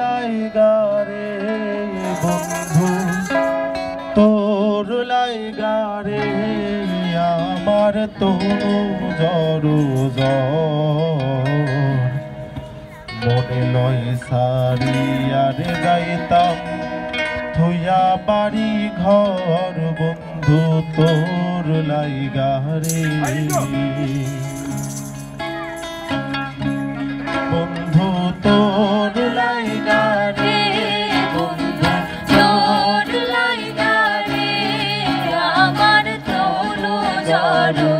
লাইগারে বন্ধু তোর লাইগারে আমার তনু জরু মনে লয় সারি আরে যাইতাম থুয়া বাড়ি ঘর বন্ধু তোর লাইগারে বন্ধু তোর Lord.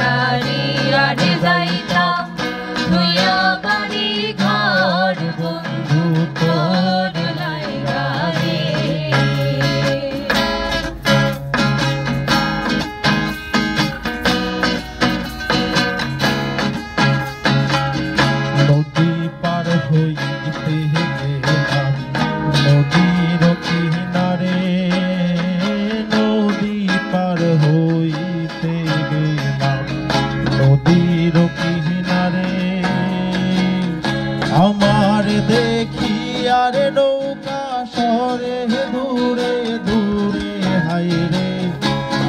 আমার দেখি আর নৌকা সরে দূরে দূরে হাইরে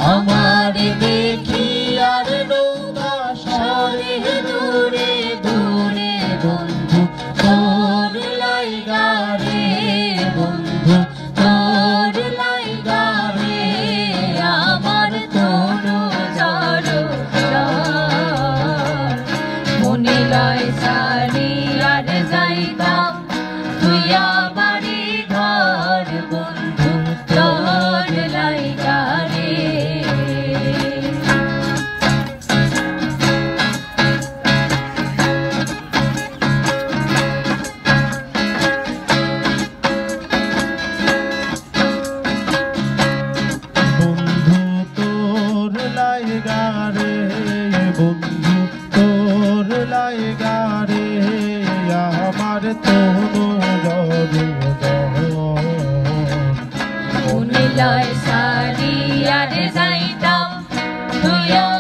আমার দেখি আর নৌকা সরে দূরে দূরে, বন্ধু। তোর লাইগা রে, বন্ধু। তোনো জরে মনে লয় সারি আর যাইতাম তুইয়া